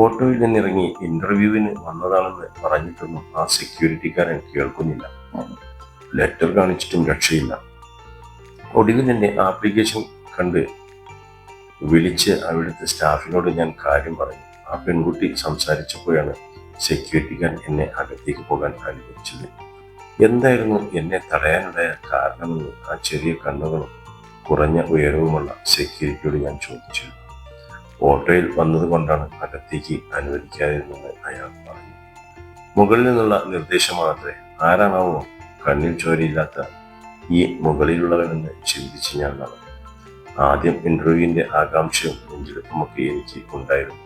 ഓട്ടോയിൽ നിന്നിറങ്ങി ഇന്റർവ്യൂവിന് വന്നതാണെന്ന് പറഞ്ഞിട്ടൊന്നും ആ സെക്യൂരിറ്റിക്കാരൻ കേൾക്കുന്നില്ല. ലെറ്റർ കാണിച്ചിട്ടും രക്ഷയില്ല. ഒടുവിൽ എന്റെ ആപ്ലിക്കേഷൻ കണ്ട് വിളിച്ച് അവിടുത്തെ സ്റ്റാഫിനോട് ഞാൻ കാര്യം പറഞ്ഞു. ആ പെൺകുട്ടി സംസാരിച്ചപ്പോഴാണ് സെക്യൂരിറ്റിക്കാരൻ എന്നെ അകത്തേക്ക് പോകാൻ അനുവദിച്ചത്. എന്തായിരുന്നു എന്നെ തടയാനുണ്ടായ കാരണമെന്ന് ആ ചെറിയ കണ്ണുകളും കുറഞ്ഞ ഉയരവുമുള്ള സെക്യൂരിറ്റിയോട് ഞാൻ ചോദിച്ചു ഓട്ടോയിൽ വന്നതുകൊണ്ടാണ് അകത്തേക്ക് അനുവദിക്കാതിരുന്നത് അയാൾ പറഞ്ഞു. മുകളിൽ നിന്നുള്ള നിർദ്ദേശം മാത്രമേ ആരാണാവോ കണ്ണിൽ ചോരയില്ലാത്ത ഈ മുകളിലുള്ളവനെന്ന് ചിന്തിച്ച് ഞാൻ നടന്നു. ആദ്യം ഇന്റർവ്യൂവിന്റെ ആകാംക്ഷയും നെഞ്ചെടുപ്പുമൊക്കെ എനിക്ക് ഉണ്ടായിരുന്നു.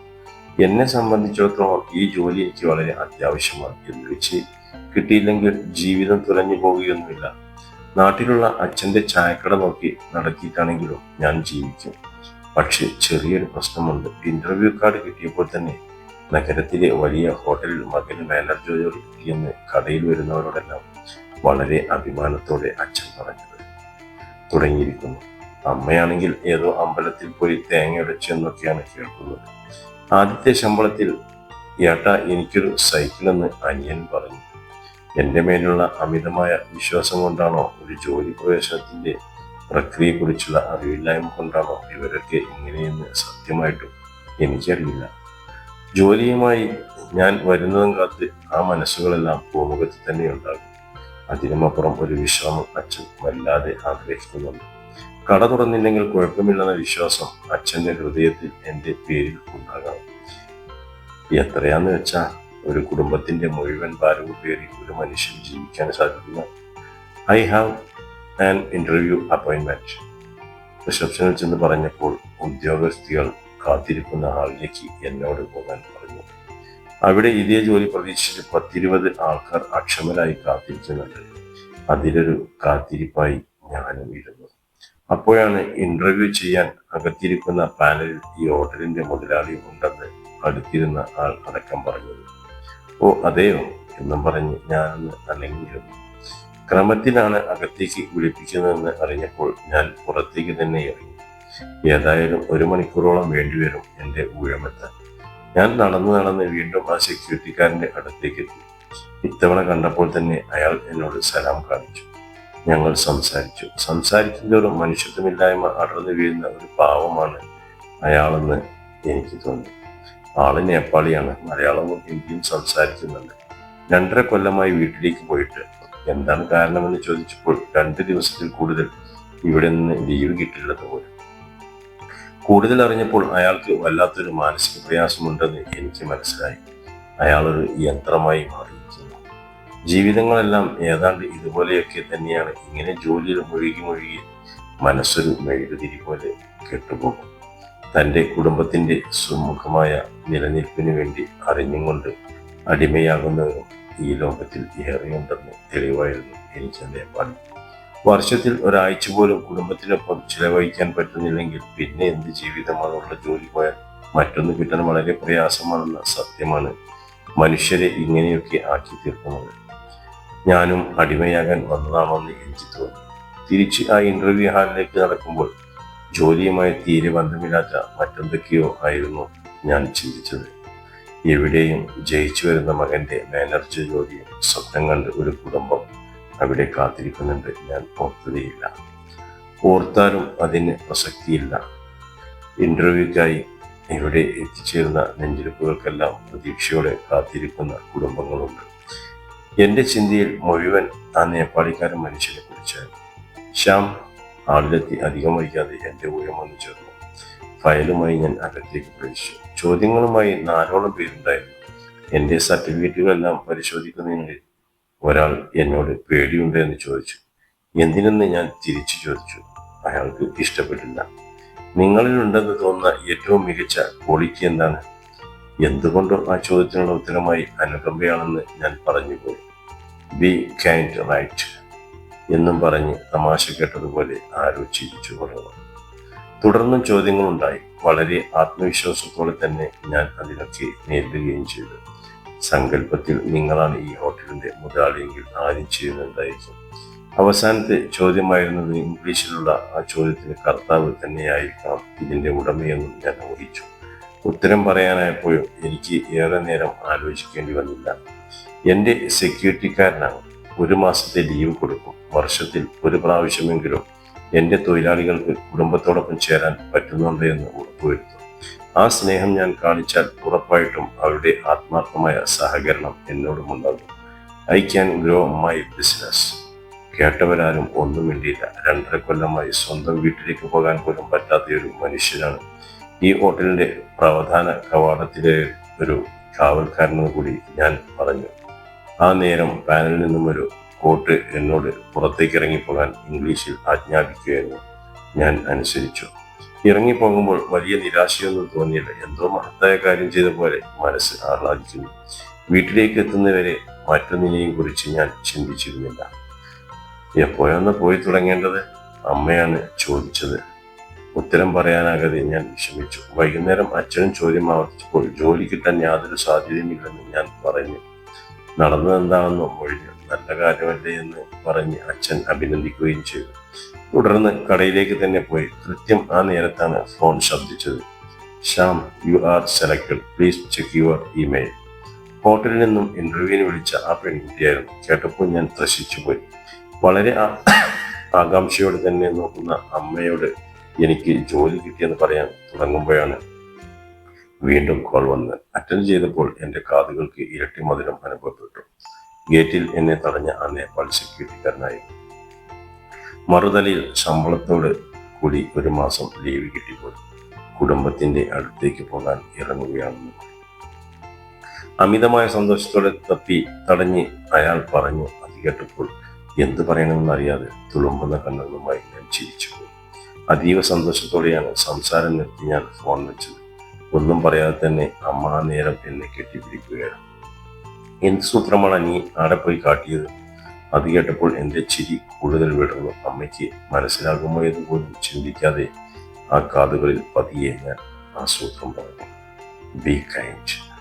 എന്നെ സംബന്ധിച്ചിടത്തോളം ഈ ജോലി എനിക്ക് വളരെ അത്യാവശ്യമാണ് എന്ന് വെച്ച് കിട്ടിയില്ലെങ്കിൽ ജീവിതം തുലഞ്ഞു പോകുകയൊന്നുമില്ല നാട്ടിലുള്ള അച്ഛന്റെ ചായക്കട നോക്കി നടക്കിയിട്ടാണെങ്കിലും ഞാൻ ജീവിക്കും. പക്ഷേ ചെറിയൊരു പ്രശ്നമുണ്ട്. ഇന്റർവ്യൂ കാർഡ് കിട്ടിയപ്പോൾ തന്നെ നഗരത്തിലെ വലിയ ഹോട്ടലിൽ മകൻ മാനേജർ ജോലി കിട്ടിയെന്ന് കടയിൽ വരുന്നവരോടെല്ലാം വളരെ അഭിമാനത്തോടെ അച്ഛൻ പറഞ്ഞത് തുടങ്ങിയിരിക്കുന്നു. അമ്മയാണെങ്കിൽ ഏതോ അമ്പലത്തിൽ പോയി തേങ്ങ ഉടച്ചെന്നൊക്കെയാണ് കേൾക്കുന്നത്. ആദ്യത്തെ ശമ്പളത്തിൽ ഏട്ടാ എനിക്കൊരു സൈക്കിളെന്ന് അനിയൻ പറഞ്ഞു. എന്റെ മേലുള്ള അമിതമായ വിശ്വാസം കൊണ്ടാണോ ഒരു ജോലി പ്രവേശനത്തിന്റെ പ്രക്രിയയെക്കുറിച്ചുള്ള അറിവില്ലായ്മ കൊണ്ടാണോ ഇവരൊക്കെ ഇങ്ങനെയെന്ന് സത്യമായിട്ടും എനിക്കറിയില്ല. ജോലിയുമായി ഞാൻ വരുന്നതും കാത്ത് ആ മനസ്സുകളെല്ലാം പൂമുഖത്ത് തന്നെ ഉണ്ടാകും. അതിനുമപ്പുറം ഒരു വിശ്രമം അച്ഛൻ വല്ലാതെ ആഗ്രഹിക്കുന്നുണ്ട്. കട തുറന്നില്ലെങ്കിൽ കുഴപ്പമില്ലെന്ന വിശ്വാസം അച്ഛന്റെ ഹൃദയത്തിൽ എന്റെ പേരിൽ ഉണ്ടാകണം എത്രയാന്ന് വെച്ചാൽ ഒരു കുടുംബത്തിന്റെ മുഴുവൻ ഭാരവും പേറി ഒരു മനുഷ്യൻ ജീവിക്കാൻ സാധിക്കുന്ന. I have an interview appointment റിസപ്ഷനിൽ ചെന്ന് പറഞ്ഞപ്പോൾ ഉദ്യോഗസ്ഥികൾ കാത്തിരിക്കുന്ന ഹാളിലേക്ക് എന്നോട് പോകാൻ പറഞ്ഞു. അവിടെ ഇതേ ജോലി പ്രതീക്ഷിച്ച് പത്തിരുപത് ആൾക്കാർ അക്ഷമരായി കാത്തിരിക്കുന്നുണ്ട് അതിലൊരു കാത്തിരിപ്പായി ഞാനും ഇരുന്നു. അപ്പോഴാണ് ഇന്റർവ്യൂ ചെയ്യാൻ അകത്തിരിക്കുന്ന പാനലിൽ ഈ ഹോട്ടലിന്റെ മുതലാളി ഉണ്ടെന്ന് അടുത്തിരുന്ന ആൾ അടക്കം പറഞ്ഞത്. ഓ അതെയോ? എന്നും പറഞ്ഞ് ഞാനൊന്ന് അനങ്ങിയിരുന്നു ക്രമത്തിലാണ് അകത്തേക്ക് വിളിപ്പിക്കുന്നതെന്ന് അറിഞ്ഞപ്പോൾ ഞാൻ പുറത്തേക്ക് തന്നെ ഇറങ്ങി. ഏതായാലും ഒരു മണിക്കൂറോളം വേണ്ടിവരും എന്റെ ഊഴമെത്താൻ. ഞാൻ നടന്നു നടന്ന് വീണ്ടും ആ സെക്യൂരിറ്റിക്കാരന്റെ അടുത്തേക്ക് എത്തി. ഇത്തവണ കണ്ടപ്പോൾ തന്നെ അയാൾ എന്നോട് സലാം കാണിച്ചു. ഞങ്ങൾ സംസാരിച്ചു. സംസാരിക്കുന്നതോടും മനുഷ്യത്വമില്ലായ്മ അടർന്നു വീഴുന്ന ഒരു പാവമാണ് അയാളെന്ന് എനിക്ക് തോന്നി. ആൾ നേപ്പാളിയാണ്. മലയാളവും ഹിന്ദിയും സംസാരിക്കുന്നുണ്ട്. രണ്ടര കൊല്ലമായി വീട്ടിലേക്ക് പോയിട്ട് എന്താണ് കാരണമെന്ന് ചോദിച്ചപ്പോൾ രണ്ട് ദിവസത്തിൽ കൂടുതൽ ഇവിടെ നിന്ന് ലീവ് കിട്ടില്ലെന്ന് പോലും. കൂടുതൽ അറിഞ്ഞപ്പോൾ അയാൾക്ക് വല്ലാത്തൊരു മാനസിക പ്രയാസമുണ്ടെന്ന് എനിക്ക് മനസ്സിലായി. അയാളൊരു യന്ത്രമായി മാറിയിരിക്കുന്നു ജീവിതങ്ങളെല്ലാം ഏതാണ്ട് ഇതുപോലെയൊക്കെ തന്നെയാണ്. ഇങ്ങനെ ജോലിയിൽ മുഴുകി മുഴുകി മനസ്സൊരു മെഴുകുതിരി പോലെ കെട്ടുപോകും. തന്റെ കുടുംബത്തിന്റെ സുമുഖമായ നിലനിൽപ്പിന് വേണ്ടി അറിഞ്ഞുകൊണ്ട് അടിമയാകുന്നവരും ഈ ലോകത്തിൽ ഏറെയുണ്ടെന്ന് തെളിവായിരുന്നു എനിക്ക് നേപ്പാൾ വർഷത്തിൽ ഒരാഴ്ച പോലും കുടുംബത്തിനൊപ്പം ചിലവഴിക്കാൻ പറ്റുന്നില്ലെങ്കിൽ പിന്നെ എന്ത് ജീവിതമാണുള്ള ജോലി പോയാൽ മറ്റൊന്ന് കിട്ടാൻ വളരെ പ്രയാസമാണെന്ന സത്യമാണ്. മനുഷ്യരെ ഇങ്ങനെയൊക്കെ ആക്കി തീർക്കുന്നത്. ഞാനും അടിമയാകാൻ വന്നതാണോന്ന് എനിക്ക് തോന്നി. തിരിച്ച് ആ ഇന്റർവ്യൂ ഹാളിലേക്ക് നടക്കുമ്പോൾ ജോലിയുമായി തീരെ ബന്ധമില്ലാത്ത മറ്റെന്തൊക്കെയോ ആയിരുന്നു ഞാൻ ചിന്തിച്ചത്. എവിടെയും ജയിച്ചു വരുന്ന മകന്റെ ബാനർജി ജോലിയും സ്വപ്നം കണ്ട് ഒരു കുടുംബം അവിടെ കാത്തിരിക്കുന്നുണ്ട്. ഞാൻ ഓർത്തതയില്ല ഓർത്താലും അതിന് പ്രസക്തിയില്ല. ഇന്റർവ്യൂക്കായി ഇവിടെ എത്തിച്ചേരുന്ന നെഞ്ചിരിപ്പുകൾക്കെല്ലാം പ്രതീക്ഷയോടെ കാത്തിരിക്കുന്ന കുടുംബങ്ങളുണ്ട്. എന്റെ ചിന്തയിൽ മുഴുവൻ ആ നേപ്പാളിക്കാരൻ മനുഷ്യനെ കുറിച്ചായിരുന്നു ശ്യാം ആളിലെത്തി അധികം വൈകാതെ എന്റെ ഊഴം വന്നു ചേർന്നു. ഫയലുമായി ഞാൻ അകത്തേക്ക് പ്രവേശിച്ചു. ചോദ്യങ്ങളുമായി നാലോളം പേരുണ്ടായിരുന്നു എന്റെ സർട്ടിഫിക്കറ്റുകളെല്ലാം പരിശോധിക്കുന്നതിനിടെ ഒരാൾ എന്നോട് പേടിയുണ്ട് എന്ന് ചോദിച്ചു. എന്തിനെന്ന് ഞാൻ തിരിച്ചു ചോദിച്ചു. അയാൾക്ക് ഇഷ്ടപ്പെട്ടില്ല. നിങ്ങളിൽ ഉണ്ടെന്ന് തോന്നുന്ന ഏറ്റവും മികച്ച ക്വാളിറ്റി എന്താണ്? എന്തുകൊണ്ടോ ആ ചോദ്യത്തിനുള്ള ഉത്തരമായി അനുകമ്പയാണെന്ന് ഞാൻ പറഞ്ഞുപോയി. ബി ക്യാൻ റൈറ്റ് എന്നും പറഞ്ഞ് തമാശ കേട്ടതുപോലെ ആരോ ചിരിച്ചു പറഞ്ഞു തുടർന്നും ചോദ്യങ്ങളുണ്ടായി. വളരെ ആത്മവിശ്വാസത്തോടെ തന്നെ ഞാൻ അതിനൊക്കെ നേരിടുകയും ചെയ്തു. സങ്കല്പത്തിൽ നിങ്ങളാണ് ഈ ഹോട്ടലിന്റെ മുതലാളിയെങ്കിൽ ആദ്യം ചെയ്യുന്നുണ്ടായിരിക്കും അവസാനത്തെ ചോദ്യമായിരുന്നത് ഇംഗ്ലീഷിലുള്ള ആ ചോദ്യത്തിന് കർത്താവ് തന്നെയായിരിക്കണം. ഇതിന്റെ ഉടമയെന്നും ഞാൻ ഊഹിച്ചു. ഉത്തരം പറയാനായപ്പോഴും എനിക്ക് ഏറെ നേരം ആലോചിക്കേണ്ടി വന്നില്ല. എന്റെ സെക്യൂരിറ്റിക്കാരനാണ് ഒരു മാസത്തെ ലീവ് കൊടുക്കും. വർഷത്തിൽ ഒരു പ്രാവശ്യമെങ്കിലും എന്റെ തൊഴിലാളികൾക്ക് കുടുംബത്തോടൊപ്പം ചേരാൻ പറ്റുന്നുണ്ട് എന്ന് ഉറപ്പുവരുത്തും. ആ സ്നേഹം ഞാൻ കാണിച്ചാൽ ഉറപ്പായിട്ടും അവരുടെ ആത്മാർത്ഥമായ സഹകരണം എന്നോടുമുണ്ടാകും I can grow my business. കേട്ടവരാരും ഒന്നും വേണ്ടിയില്ല രണ്ടര കൊല്ലമായി സ്വന്തം വീട്ടിലേക്ക് പോകാൻ പോലും പറ്റാത്ത ഒരു മനുഷ്യനാണ്. ഈ ഹോട്ടലിന്റെ പ്രധാന കവാടത്തിലെ ഒരു കാവൽക്കാരനോട് കൂടി ഞാൻ പറഞ്ഞു. ആ നേരം പാനലിൽ നിന്നും ഒരു കോട്ട് എന്നോട് പുറത്തേക്ക് ഇറങ്ങിപ്പോകാൻ ഇംഗ്ലീഷിൽ ആജ്ഞാപിക്കുകയായിരുന്നു. ഞാൻ അനുസരിച്ചു. ഇറങ്ങിപ്പോകുമ്പോൾ വലിയ നിരാശയൊന്നും തോന്നിയില്ല. എന്തോ മഹത്തായ കാര്യം ചെയ്ത പോലെ മനസ്സ് ആഹ്ലാദിക്കുന്നു. വീട്ടിലേക്ക് എത്തുന്നവരെ മറ്റൊന്നിനെയും കുറിച്ച് ഞാൻ ചിന്തിച്ചിരുന്നില്ല. എപ്പോഴാണ് പോയി തുടങ്ങേണ്ടത്? അമ്മയാണ് ചോദിച്ചത്. ഉത്തരം പറയാനാകാതെ ഞാൻ വിഷമിച്ചു. വൈകുന്നേരം അച്ഛനും ചോദ്യം ആവർത്തിച്ചപ്പോൾ ജോലി കിട്ടാൻ യാതൊരു സാധ്യതയുമില്ലെന്ന് ഞാൻ പറഞ്ഞു. നടന്നതെന്താണെന്ന് മൊഴിഞ്ഞു. നല്ല കാര്യമല്ലേ എന്ന് പറഞ്ഞ് അച്ഛൻ അഭിനന്ദിക്കുകയും ചെയ്തു. തുടർന്ന് കടയിലേക്ക് തന്നെ പോയി. കൃത്യം ആ നേരത്താണ് phone ശബ്ദിച്ചത്. Shyam you are selected. Please check your email. ഹോട്ടലിൽ നിന്നും ഇന്റർവ്യൂവിന് വിളിച്ച ആ പെൺകുട്ടിയായിരുന്നു. കേട്ടപ്പോൾ ഞാൻ ത്രസിച്ചു പോയി. വളരെ ആകാംക്ഷയോടെ തന്നെ നോക്കുന്ന അമ്മയോട് എനിക്ക് ജോലി കിട്ടിയെന്ന് പറയാൻ തുടങ്ങുമ്പോഴാണ് വീണ്ടും കോൾ വന്ന് അറ്റൻഡ് ചെയ്തപ്പോൾ എന്റെ കാതുകൾക്ക് ഇരട്ടി മധുരം അനുഭവപ്പെട്ടു. ഗേറ്റിൽ എന്നെ തടഞ്ഞ ആ നേപ്പാൾ സെക്യൂരിറ്റിക്കാരനായി. മറുതലയിൽ ശമ്പളത്തോട് കൂടി ഒരു മാസം ലീവ് കിട്ടിപ്പോൾ കുടുംബത്തിന്റെ അടുത്തേക്ക് പോകാൻ ഇറങ്ങുകയാണെന്ന് അമിതമായ സന്തോഷത്തോടെ തപ്പി തടഞ്ഞ് അയാൾ പറഞ്ഞു അത് കേട്ടപ്പോൾ എന്തു പറയണമെന്നറിയാതെ തുളുമ്പുന്ന കണ്ണുകളുമായി ഞാൻ ചിരിച്ചുപോയി അതീവ സന്തോഷത്തോടെയാണ് സംസാരം നിർത്തി ഞാൻ ഫോൺ വെച്ചത്. ഒന്നും പറയാതെ തന്നെ അമ്മ നേരം എന്നെ കെട്ടിപ്പിടിക്കുകയാണ് എന്ത് സൂത്രമാണ് നീ ആടെ പോയി കാട്ടിയത്? അത് കേട്ടപ്പോൾ എന്റെ ചിരി കൂടുതൽ വിടർന്നു. അമ്മയ്ക്ക് മനസ്സിലാകുമോ എന്ന് പോലും ചിന്തിക്കാതെ ആ കാതുകളിൽ പതിയെ ഞാൻ ആ സൂത്രം പറഞ്ഞു. Be kind